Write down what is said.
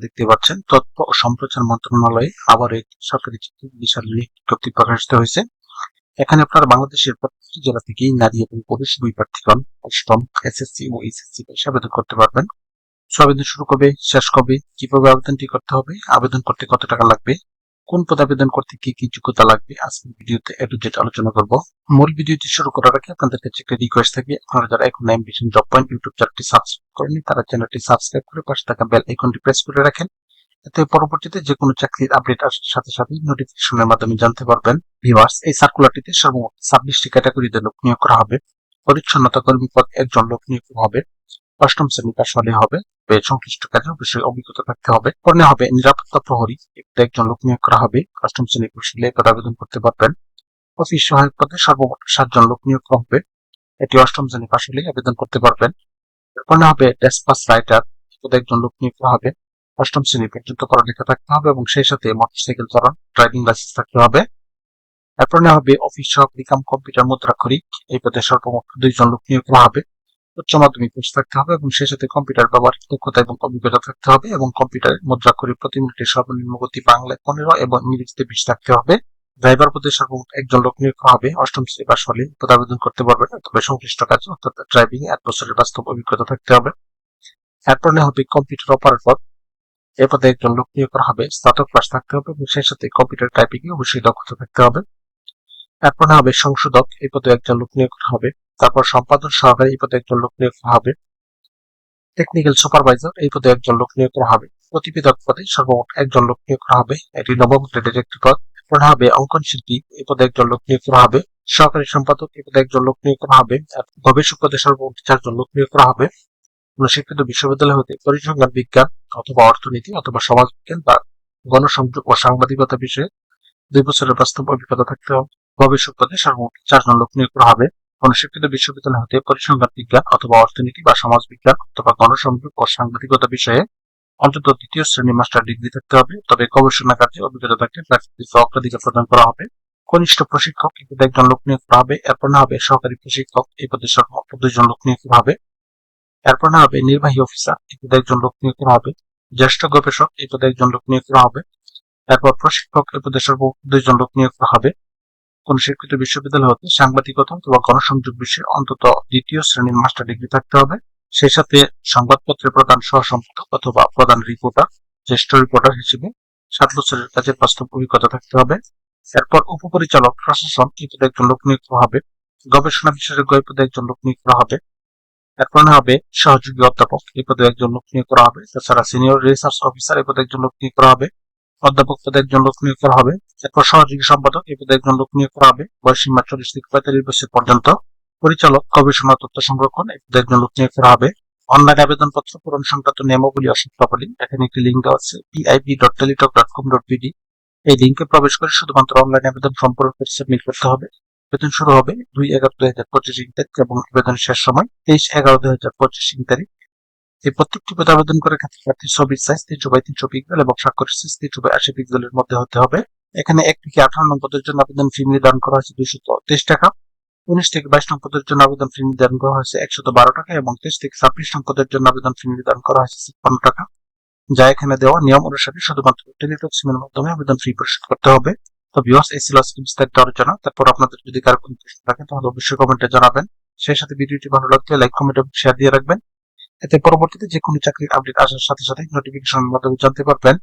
দেখতে পাচ্ছেন, তথ্য ও সম্প্রচার আবার সরকারি প্রকাশিত হয়েছে। এখানে আপনারা বাংলাদেশের জেলা থেকেই নারী এবং এসএসসি ও আবেদন করতে পারবেন। শুরু শেষ কবে, কীভাবে আবেদনটি করতে হবে, আবেদন করতে কত টাকা লাগবে কোন পদ আবেদন করতে কি কি যোগ্যতা লাগবে? আজকের ভিডিওতে এ টু আলোচনা করব। মূল ভিডিওটি শুরু করার আগে আপনাদের কাছে একটা রিকোয়েস্ট থাকবে। আপনারা যারা এখন অ্যাম্বিশন জব পয়েন্ট ইউটিউব চ্যানেলটি সাবস্ক্রাইব করেনি তারা চ্যানেলটি সাবস্ক্রাইব করে পাশে থাকা বেল আইকনটি প্রেস করে রাখেন। এতে পরবর্তীতে যে কোনো চাকরির আপডেট আসার সাথে সাথে নোটিফিকেশনের মাধ্যমে জানতে পারবেন। ভিউয়ার্স এই সার্কুলারটিতে সর্বমোট ছাব্বিশটি ক্যাটাগরিতে লোক নিয়োগ করা হবে। পরিচ্ছন্নতা কর্মী পদ একজন লোক নিয়োগ হবে। অষ্টম শ্রেণি পাশ হলে হবে। সংশ্লিষ্ট কাজে অবশ্যই অভিজ্ঞতা থাকতে হবে। পরে হবে নিরাপত্তা প্রহরী একজন লোক নিয়োগ করা হবে। অষ্টম শ্রেণি পাশ হলে পদ আবেদন করতে পারবেন। অফিস সহায়ক পদে সর্বমোট সাতজন লোক নিয়োগ করা হবে। এটি অষ্টম শ্রেণি পাশ হলেই আবেদন করতে পারবেন। এরপরে হবে ডেসপাস রাইটার পদে একজন লোক নিয়োগ করা হবে। অষ্টম শ্রেণি পর্যন্ত পড়ালেখা থাকতে হবে এবং সেই সাথে মোটরসাইকেল চালান, ড্রাইভিং লাইসেন্স থাকতে হবে। এরপর নেওয়া হবে অফিস সহকারী কাম কম্পিউটার মুদ্রাক্ষরিক। এই পদে সর্বমোট দুইজন লোক নিয়োগ করা হবে। উচ্চ মাধ্যমিক কোর্স থাকতে হবে এবং সেই সাথে কম্পিউটার ব্যবহার, দক্ষতা এবং অভিজ্ঞতা থাকতে হবে এবং কম্পিউটার মুদ্রাক্ষরিক প্রতি মিনিটে সর্বনিম্ন গতি বাংলায় পনেরো এবং ইংরেজিতে বিশ থাকতে হবে। ড্রাইভার পদে সর্বমোট একজন লোক নিয়োগ করা হবে। অষ্টম শ্রেণি পাশ হলে পদ আবেদন করতে পারবেন তবে সংশ্লিষ্ট কাজ অর্থাৎ ড্রাইভিং এক বছরের বাস্তব অভিজ্ঞতা থাকতে হবে। এরপর হবে কম্পিউটার অপারেটর এ পদে একজন লোক নিয়োগ করা হবে। স্নাতক ক্লাস থাকতে হবে এবং সেই সাথে কম্পিউটার টাইপিং এ অবশ্যই দক্ষতা থাকতে হবে। এরপর হবে সংশোধক। এই পদে একজন লোক নিয়োগ করা হবে। তারপর সম্পাদন সহকারী এই পদে একজন লোক নিয়োগ করা হবে। টেকনিক্যাল সুপারভাইজার এই পদে একজন লোক নিয়োগ করা হবে। প্রতিবেদক পদে সর্বমোট একজন লোক নিয়োগ করা হবে। এটি নবম গ্রেডের একটি পদ। এরপর হবে অঙ্কন শিল্পী এই পদে একজন লোক নিয়োগ করা হবে। সহকারী সম্পাদক এই পদে একজন লোক নিয়োগ করা হবে। গবেষক পদে সর্বমোট চারজন লোক নিয়োগ করা হবে। কোন শিক্ষিত বিশ্ববিদ্যালয় হতে পরিসংখ্যান বিজ্ঞান অথবা অর্থনীতি অথবা সমাজবিজ্ঞান বা গণসংযোগ ও সাংবাদিকতা বিষয়ে দুই বছরের বাস্তব অভিজ্ঞতা থাকতে হবে গবেষক পদে সর্বমোট চারজন লোক নিয়োগ করা হবে। কোন শিক্ষিত বিশ্ববিদ্যালয় হতে পরিসংখ্যান বিজ্ঞান অথবা অর্থনীতি বা সমাজ বিজ্ঞান অথবা গণসংযোগ ও সাংবাদিকতা বিষয়ে অন্তত দ্বিতীয় শ্রেণি মাস্টার ডিগ্রি থাকতে হবে। তবে গবেষণা কার্যে অভিজ্ঞতা থাকলে প্রার্থীকে অগ্রাধিকার প্রদান করা হবে। কনিষ্ঠ প্রশিক্ষক এই পদে একজন লোক নিয়োগ করা হবে। এরপর না হবে সহকারী প্রশিক্ষক, এই পদে সর্বমোট দুইজন লোক নিয়োগ করা হবে। এরপর না হবে নির্বাহী অফিসার, এই পদে একজন লোক নিয়োগ করা হবে। জ্যেষ্ঠ গবেষক, এই পদে একজন লোক নিয়োগ করা হবে। এরপর প্রশিক্ষক, এই পদে সর্বমোট দুইজন লোক নিয়োগ করা হবে। কোন স্বীকৃত বিশ্ববিদ্যালয় হতে সাংবাদিকতা অথবা গণসংযোগ বিষয়ে অন্তত দ্বিতীয় শ্রেণির মাস্টার ডিগ্রি থাকতে হবে। সেই সাথে সংবাদপত্রের প্রধান সহসম্পাদক অথবা প্রধান রিপোর্টার জ্যেষ্ঠ রিপোর্টার হিসেবে সাত বছরের কাজের বাস্তব অভিজ্ঞতা থাকতে হবে। এরপর উপপরিচালক প্রশাসন পদে একজন লোক নিয়োগ করা হবে। গবেষণা বিশেষজ্ঞ এই পদে একজন লোক নিয়োগ করা হবে। এরপর হবে সহযোগী অধ্যাপক এই পদে একজন লোক নিয়োগ করা হবে। তাছাড়া সিনিয়র রিসার্চ অফিসার এই পদে একজন লোক নিয়োগ করা হবে। অধ্যাপক পদে একজন লোক নিয়োগ করা হবে। এরপর সহযোগী সম্পাদক এই পদে একজন লোক নিয়োগ করা হবে বয়সীমা চল্লিশ থেকে পঁয়তাল্লিশ বছর পর্যন্ত। পরিচালক, গবেষণা, তথ্য সংরক্ষণ এই পদে একজন লোক নিয়োগ করা হবে। অনলাইন আবেদনপত্র, পূরণ সংক্রান্ত নিয়মাবলী ও শর্তাবলী। এখানে একটি লিঙ্ক দেওয়া আছে PIB dot Teletalk dot com dot BD এই লিঙ্কে প্রবেশ করে শুধুমাত্র অনলাইন আবেদন ফর্ম পূরণ করে সাবমিট করতে হবে। আবেদন শুরু হবে দুই এগারো দুই হাজার পঁচিশ তারিখ এবং আবেদনের শেষ সময় তেইশ এগারো দুই হাজার পঁচিশ তারিখ। এই প্রত্যেকটি পদে আবেদন করে ক্ষেত্রে প্রার্থীর ছবির সাইজ তিনশো বাই তিনশো পিক্সেল এবং স্বাক্ষরের সাইজ তিনশো বাই আশি পিক্সেলের মধ্যে হতে হবে। এখানে এক থেকে আঠারো নং পদের জন্য আবেদন ফি নির্ধারণ করা হয়েছে দুইশো তেইশ টাকা। উনিশ থেকে বাইশ নং পদের জন্য আবেদন ফি নির্ধারণ করা হয়েছে একশত বারো টাকা এবং তেইশ থেকে ছাব্বিশ নং পদের জন্য আবেদন ফি নির্ধারণ করা হয়েছে ছাপ্পান্ন টাকা। যা এখানে দেওয়া নিয়ম অনুসারে শুধুমাত্র টেলিটক সিমের মাধ্যমে আবেদন ফি পরিশোধ করতে হবে। তো বিওস এই ছিল আজকে বিস্তারিত আলোচনা। তারপর আপনাদের যদি কারও কোনো প্রশ্ন থাকে, তাহলে অবশ্যই কমেন্টে জানাবেন। সেই সাথে ভিডিওটি ভালো লাগলে লাইক, কমেন্ট এবং শেয়ার দিয়ে রাখবেন। এতে পরবর্তীতে যে কোনো চাকরির আপডেট আসার সাথে সাথে নোটিফিকেশনের মাধ্যমে জানতে পারবেন।